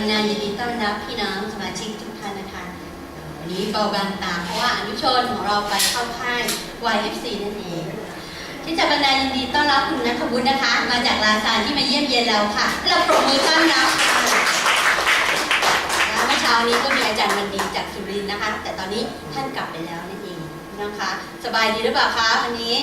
รณายินดีต้อนรับพี่น้องสมาชิกทุกท่านนะคะ วันนี้เบาบางตาเพราะว่าอนุชนของเราไปเข้าค่าย YFC นั่นเอง ที่จะบรรณายินดีต้อนรับคุณนัทวุฒินะคะ มาจากลาซานที่มาเยี่ยมเยียนเราค่ะ เราปรบมือต้อนรับค่ะแล้วเมื่อเช้านี้ก็มีอาจารย์วันดีจากสุรินทร์นะคะ แต่ตอนนี้ท่านกลับไปแล้วนั่นเองนะคะ สบายดีหรือเปล่าคะวันนี้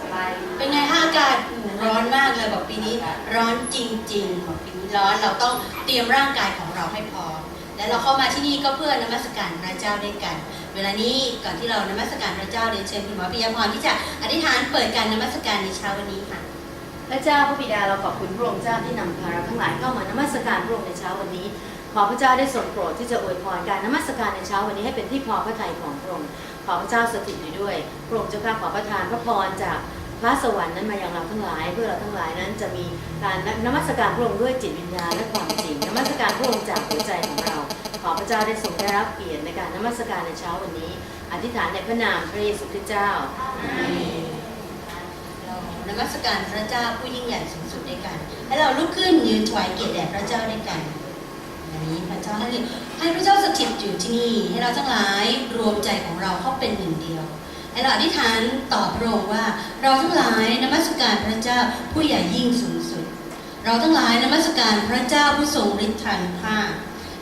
สบายเป็นไงคะอากาศร้อนมากเลยบอกปีนี้ ร้อนจริงๆบอกปี ร้อนเราต้องเตรียมร่างกายของเราให้พร้อม และเราเข้ามาที่นี่ก็เพื่อนมัสการพระเจ้าด้วยกัน เวลานี้ก่อนที่เรานมัสการพระเจ้าเรียนเชิญคุณหมอปิยพรที่จะอธิษฐานเปิดการนมัสการในเช้าวันนี้ค่ะพระเจ้าพระบิดาเราขอบคุณพระองค์เจ้าที่นำพาเราทั้งหลายเข้ามานมัสการพระองค์ในเช้าวันนี้ขอพระเจ้าได้ทรงโปรดที่จะอวยพรการนมัสการในเช้าวันนี้ให้เป็นที่พอพระทัยของพระองค์ขอพระเจ้าสถิตอยู่ด้วยพระองค์เจ้าข้าขอประทานพระพรจาก พระสวรรค์นั้นมายังเราทั้งหลาย เพื่อเราทั้งหลายนั้นจะมีการนมัสการพระองค์ด้วยจิตวิญญาณและความจริงนมัสการพระองค์จากหัวใจของเรา ขอพระเจ้าได้ทรงได้รับเกียรติในการนมัสการในเช้าวันนี้ อธิษฐานในพระนามพระเยซูคริสต์เจ้าเรานมัสการพระเจ้าผู้ยิ่งใหญ่สูงสุดด้วยกัน ให้เราลุกขึ้นยืนถวายเกียรติแด่พระเจ้าด้วยกันวันนี้พระเจ้าให้ให้พระเจ้าสถิตอยู่ที่นี่ ให้เราทั้งหลายรวมใจของเราเข้าเป็นหนึ่งเดียว ให้เราอธิษฐานต่อพระองค์ว่า เราทั้งหลายนมัสการพระเจ้าผู้ใหญ่ยิ่งสูงสุด เราทั้งหลายนมัสการพระเจ้าผู้ทรงฤทธานุภาพ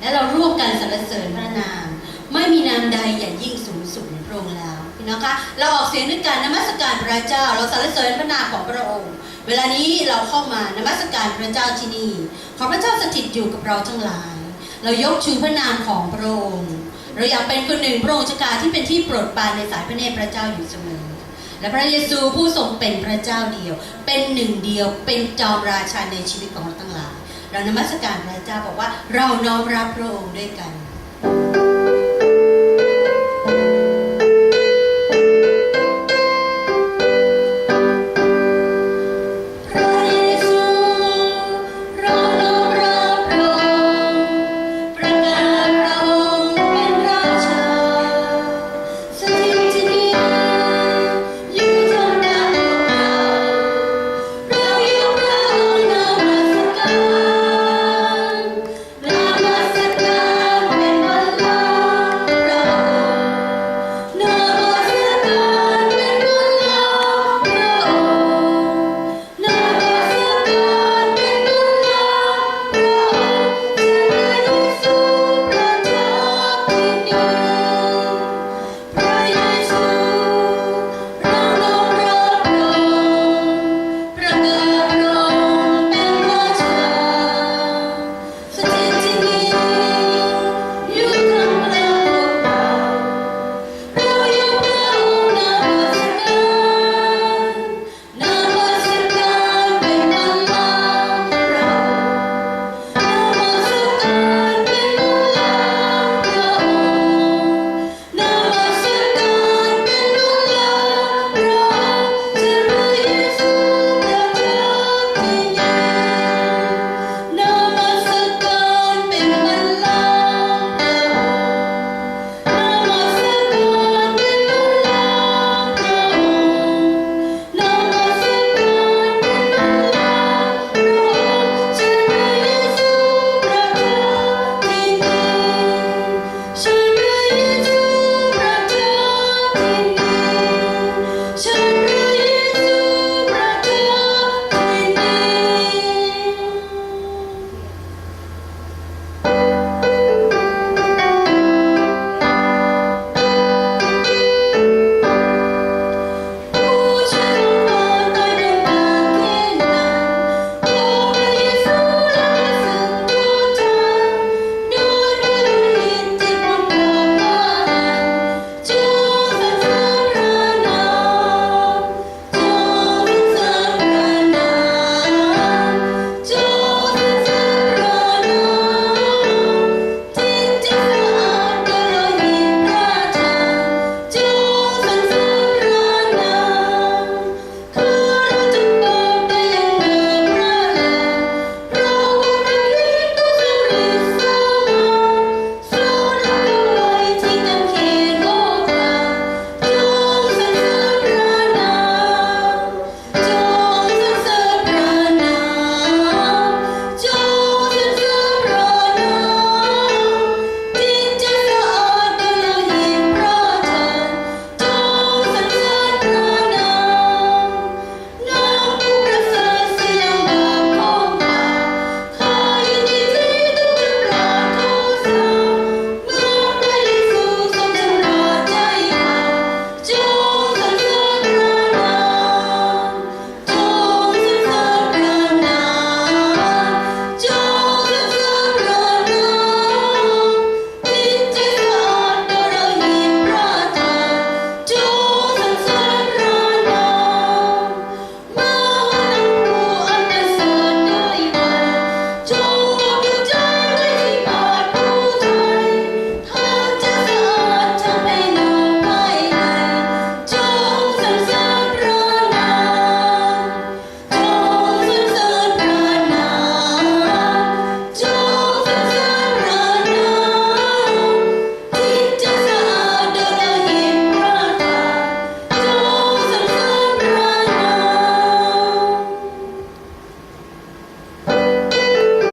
และเราร่วมกันสรรเสริญพระนาม ไม่มีนามใดใหญ่ยิ่งสูงสุดในพระองค์แล้วพี่น้องคะเราออกเสียงด้วยการนมัสการพระเจ้า เราสรรเสริญพระนามของพระองค์ เวลานี้เราเข้ามานมัสการพระเจ้าที่นี่ ขอพระเจ้าสถิตอยู่กับเราทั้งหลาย เรายกชูพระนามของพระองค์ เราอยากเป็นคนหนึ่งพระองค์ชกาที่เป็นที่โปรดปรานในสายพระเนตรพระเจ้าอยู่เสมอ และพระเยซูผู้ทรงเป็นพระเจ้าเดียว เป็นหนึ่งเดียวเป็นจอมราชาในชีวิตของเราทั้งหลาย เรานมัสการพระเจ้าบอกว่าเราน้อมรับพระองค์ด้วยกัน